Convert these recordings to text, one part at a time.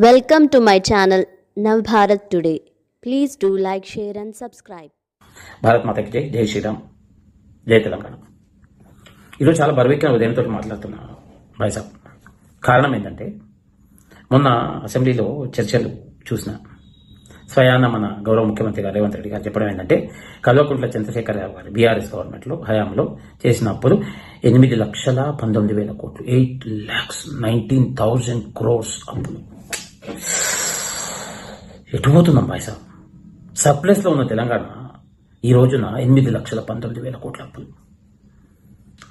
Welcome to my channel Navabharat today please do like share and subscribe Bharat మాతకి జై జై శ్రీరామ్ జై తెలంగాణ ఈరోజు చాలా బరువెక్కిన ఉదయంతో మాట్లాడుతున్నా భాయ్ సాబ్. కారణం ఏంటంటే మొన్న అసెంబ్లీలో చర్చలు చూసిన స్వయాన మన గౌరవ ముఖ్యమంత్రి గారు రేవంత్ రెడ్డి గారు చెప్పడం ఏంటంటే కల్వకుంట్ల చంద్రశేఖర్ రావు గారు బీఆర్ఎస్ గవర్నమెంట్లో హయాంలో చేసిన అప్పులు ఎనిమిది లక్షల పంతొమ్మిది వేల కోట్లు eight lakhs nineteen thousand crores అప్పులు. ఎటుపోతున్నాం పోతున్నాం భాయ్ సాబ్ ఉన్న తెలంగాణ ఈ రోజున ఎనిమిది లక్షల పంతొమ్మిది వేల కోట్ల అప్పులు.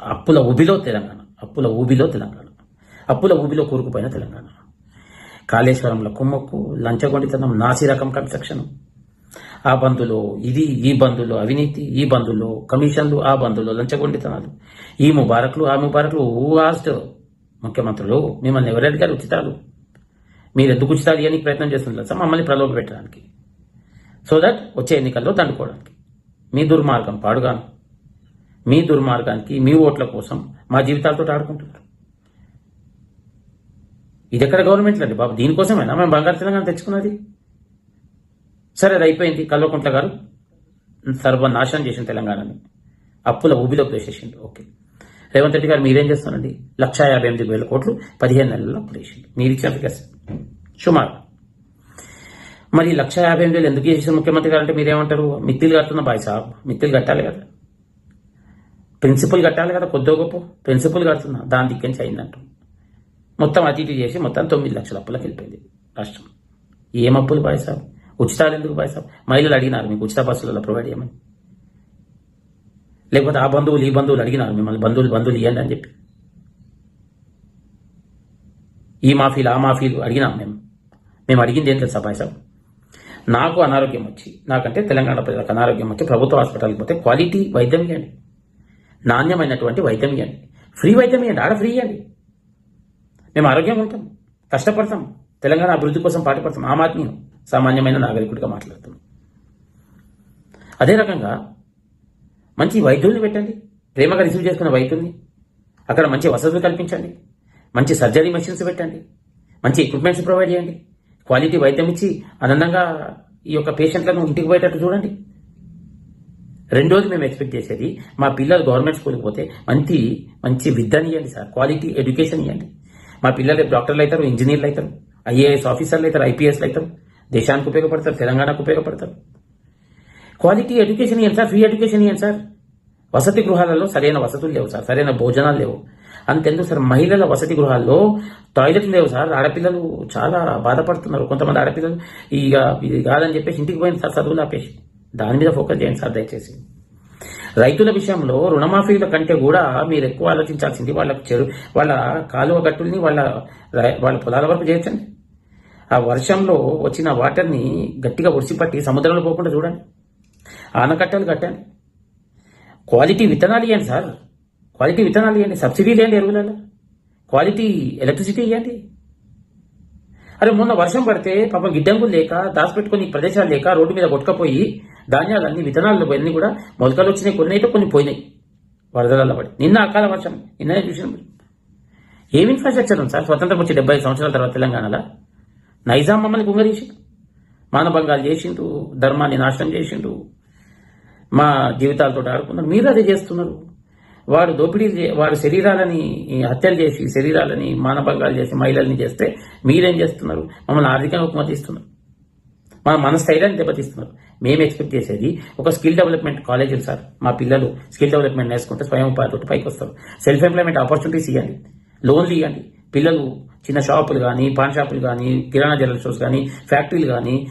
అప్పుల ఊబిలో తెలంగాణ అప్పుల ఊబిలో తెలంగాణ అప్పుల ఊబిలో కూరుకుపోయిన తెలంగాణ. కాళేశ్వరంలో కుమ్మక్కు లంచగొండితనం నాసి రకం కన్స్ట్రక్షన్. ఆ బంధులో ఇది ఈ బంధులో అవినీతి ఈ బంధులో కమిషన్లు ఆ బంధులో లంచగొండితనాలు. ఈ ముబారక్లు ఆ ముబారక్లు ఆస్ట్ ముఖ్యమంత్రులు మిమ్మల్ని ఎవరు అడిగారు? ఉచితాలు. మీరు ఎందుకు ఉచితాలు ఇవ్వడానికి ప్రయత్నం చేస్తున్నారు సార్ మమ్మల్ని ప్రలోభ పెట్టడానికి. సో దట్ వచ్చే ఎన్నికల్లో తండుకోవడానికి మీ దుర్మార్గం పాడుగాను. మీ దుర్మార్గానికి మీ ఓట్ల కోసం మా జీవితాలతో ఆడుకుంటున్నారు. ఇది ఎక్కడ గవర్నమెంట్ అండి బాబు? దీనికోసమేనా? మేము బంగారు తెలంగాణ తెచ్చుకున్నది. సరే అది అయిపోయింది. కల్వకుంట్ల గారు సర్వనాశనం చేసిన తెలంగాణని. అప్పుల ఊబిలోకి వేసేసిండు ఓకే. రేవంత్ రెడ్డి గారు మీరేం చేస్తానండి లక్షా యాభై ఎనిమిది వేల కోట్లు పదిహేను నెలల్లో అప్పులు మీరు ఇచ్చారు కదా సుమారు. మరి లక్ష యాభై ఎనిమిది వేలు ఎందుకు చేసిన ముఖ్యమంత్రి గారు అంటే మీరేమంటారు? మిత్తిలు కడుతున్న బాయ్ సాబ్. మిత్తిలు కట్టాలి కదా. ప్రిన్సిపల్ కట్టాలి కదా కొద్దో గొప్ప. ప్రిన్సిపల్ కడుతున్నా. దాని దిక్కించి అయిందంట. మొత్తం అటు ఇటు చేసి మొత్తం తొమ్మిది లక్షల అప్పులకు వెళ్ళిపోయింది రాష్ట్రం. ఏం అప్పులు బాయ్ సాబ్? ఉచితాలు ఎందుకు బాయ్ సాబ్? మహిళలు అడిగినారు మీకు ఉచిత బస్సులలో ప్రొవైడ్ చేయమని. లేకపోతే ఆ బంధువులు ఈ బంధువులు అడిగినారు మిమ్మల్ని బంధువులు బంధువులు ఇవ్వండి అని చెప్పి. ఈ మాఫీలు ఆ మాఫీలు అడిగినాం మేము. మేము అడిగింది ఏం తెలుసా సాబ్ నాకు అనారోగ్యం వచ్చి నాకంటే తెలంగాణ ప్రజలకు అనారోగ్యం వచ్చి ప్రభుత్వ హాస్పిటల్కి పోతే క్వాలిటీ వైద్యం ఇవ్వండి నాణ్యమైనటువంటి వైద్యం ఇవ్వండి ఫ్రీ వైద్యం ఇవ్వండి ఆడ ఫ్రీ ఇవ్వండి మేము ఆరోగ్యంగా ఉంటాం కష్టపడతాం తెలంగాణ అభివృద్ధి కోసం పాటుపడతాం. ఆమ్ ఆద్మీ సామాన్యమైన నాగరికుడిగా మాట్లాడుతున్నాం. అదే రకంగా మంచి వైద్యుల్ని పెట్టండి. ప్రేమగా రిసీవ్ చేసుకున్న వైద్యుల్ని. అక్కడ మంచి వసతులు కల్పించండి. మంచి సర్జరీ మెషిన్స్ పెట్టండి. మంచి ఎక్విప్మెంట్స్ ప్రొవైడ్ చేయండి. క్వాలిటీ వైద్యం ఇచ్చి ఆనందంగా ఈ యొక్క పేషెంట్లను ఇంటికి పోయేటట్టు చూడండి. రెండోది మేము ఎక్స్పెక్ట్ చేసేది మా పిల్లలు గవర్నమెంట్ స్కూల్కి పోతే మంచి మంచి విద్యని ఇవ్వండి సార్. క్వాలిటీ ఎడ్యుకేషన్ ఇవ్వండి మా పిల్లలు డాక్టర్లు అవుతారు ఇంజనీర్లు అవుతారు ఐఏఎస్ ఆఫీసర్లు అవుతారు ఐపీఎస్లు అవుతారు. దేశానికి ఉపయోగపడతారు తెలంగాణకు ఉపయోగపడతారు. క్వాలిటీ ఎడ్యుకేషన్ ఇవ్వండి సార్? ఫ్రీ ఎడ్యుకేషన్ ఇవ్వండి సార్? వసతి గృహాలలో సరైన వసతులు లేవు సార్. సరైన భోజనాలు లేవు. అంతెందుకు సార్? మహిళల వసతి గృహాల్లో టాయిలెట్లు లేవు సార్. ఆడపిల్లలు చాలా బాధపడుతున్నారు. కొంతమంది ఆడపిల్లలు ఇక ఇది కాదని చెప్పేసి ఇంటికి పోయింది సార్. చదువులు ఆపేసి. దాని మీద ఫోకస్ చేయండి సార్ దయచేసి. రైతుల విషయంలో రుణమాఫీల కంటే కూడా మీరు ఎక్కువ ఆలోచించాల్సింది వాళ్ళకు చెరు వాళ్ళ కాలువ గట్టుల్ని వాళ్ళ రై- వాళ్ళ పొలాల వరకు చేర్చండి ఆ వర్షంలో వచ్చిన వాటర్ని గట్టిగా ఉడిసిపట్టి సముద్రంలో పోకుండా చూడండి. ఆనకట్టలు కట్టండి క్వాలిటీ విత్తనాలు ఇవ్వండి సార్. క్వాలిటీ విత్తనాలు ఇవ్వండి సబ్సిడీ లేండి ఎరువులలో. క్వాలిటీ ఎలక్ట్రిసిటీ ఇవ్వండి అరే మొన్న వర్షం పడితే పాపం గిడ్డంగులు లేక దాచిపెట్టుకుని ప్రదేశాలు లేక రోడ్డు మీద కొట్టుకపోయి ధాన్యాలన్నీ విత్తనాలు అన్నీ కూడా మొలకలు వచ్చినాయి కొన్ని అయితే కొన్ని పోయినాయి. వరదలలో పడి. నిన్న అకాల వర్షం నిన్ననే చూసినాం. ఏమి ఇన్ఫ్రాస్ట్రక్చర్ ఉంది సార్? స్వతంత్రం వచ్చి డెబ్బై సంవత్సరాల తర్వాత తెలంగాణలో. నైజాం మమ్మల్ని కుంగరీసిండు మానభంగాలు చేసిండు ధర్మాన్ని నాశనం చేసిండు. మా జీవితాలతో ఆడుకున్నారు మీరు అదే చేస్తున్నారు. వారు దోపిడీ చే- శరీరాలని హత్యలు చేసి శరీరాలని మానభంగాలు చేసి మహిళల్ని చేస్తే మీరేం చేస్తున్నారు? మమ్మల్ని ఆర్థికంగా ఉపమతిస్తున్నారు మన మన స్థైర్యాన్ని దెబ్బతీస్తున్నారు. మేము ఎక్స్పెక్ట్ చేసేది ఒక స్కిల్ డెవలప్మెంట్ కాలేజీలు సార్. మా పిల్లలు స్కిల్ డెవలప్మెంట్ నేర్చుకుంటే స్వయం ఉపాధితో పైకి వస్తారు. సెల్ఫ్ ఎంప్లాయ్మెంట్ ఆపర్చునిటీస్ ఇవ్వండి లోన్లు ఇవ్వండి పిల్లలు చిన్న షాపులు కానీ పాన్ షాపులు కానీ కిరాణా జనరల్ స్టోర్స్ కానీ ఫ్యాక్టరీలు కానీ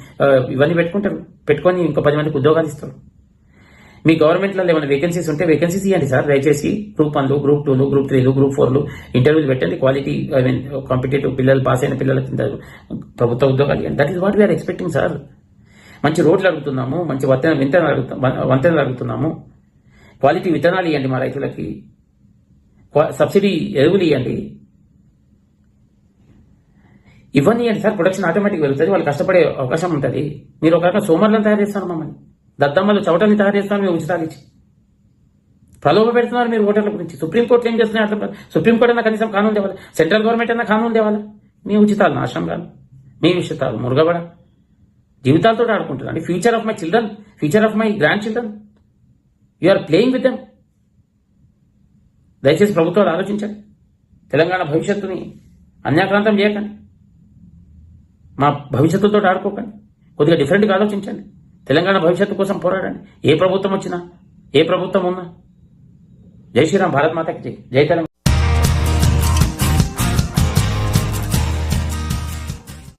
ఇవన్నీ పెట్టుకుంటారు. పెట్టుకొని ఇంకో పది మందికి ఉద్యోగాలు ఇస్తారు. మీ గవర్నమెంట్లో ఏమైనా వేకెన్సీస్ ఉంటే వేకెన్సీస్ ఇవ్వండి సార్. దయచేసి గ్రూప్ వన్లు గ్రూప్ టూలు గ్రూప్ త్రీలు గ్రూప్ ఫోర్లు ఇంటర్వ్యూలు పెట్టండి. క్వాలిటీ ఐ మీన్ కాంపిటేటివ్ పిల్లలు పాస్ అయిన పిల్లల కింద ప్రభుత్వ ఉద్యోగాలు ఇవ్వండి that is what we are expecting sir మంచి రోడ్లు అడుగుతున్నాము మంచి వంతెన వింతనలు వంతెనలు అడుగుతున్నాము. క్వాలిటీ విత్తనాలు ఇవ్వండి మా రైతులకి. సబ్సిడీ ఎరువులు ఇవ్వండి ఇవన్నీ ఇవ్వండి సార్ ప్రొడక్షన్ ఆటోమేటిక్ పెరుగుతుంది వాళ్ళు కష్టపడే అవకాశం ఉంటుంది. మీరు ఒక రకంగా సోమర్లను తయారు చేస్తారు మమ్మల్ని. దద్దమ్మలు చవటని తయారు చేస్తారు మేము ఉచితాలు ఇచ్చి. ప్రలోభ పెడుతున్నారు మీరు ఓటర్ల గురించి. సుప్రీంకోర్టు ఏం చేస్తున్నాయి అట్లా సుప్రీంకోర్టు అయినా కనీసం కానూన్ తేవాలి. సెంట్రల్ గవర్నమెంట్ అన్నా కానూన్ తేవాలి. మీ ఉచితాలు నాశనం కాదు. మీ ఉచితాలు మురుగబడ. జీవితాలతో ఆడుకుంటున్నాను. Future of my children future of my grandchildren you are playing with them దయచేసి ప్రభుత్వాలు ఆలోచించండి. తెలంగాణ భవిష్యత్తుని అన్యాక్రాంతం చేయకండి. మా భవిష్యత్తుతో ఆడుకోకండి. కొద్దిగా డిఫరెంట్గా ఆలోచించండి. తెలంగాణ భవిష్యత్తు కోసం పోరాడండి. ఏ ప్రభుత్వం వచ్చినా ఏ ప్రభుత్వం ఉన్నా. జై శ్రీరామ్ భారత్ మాతకి జై. తెలంగాణ.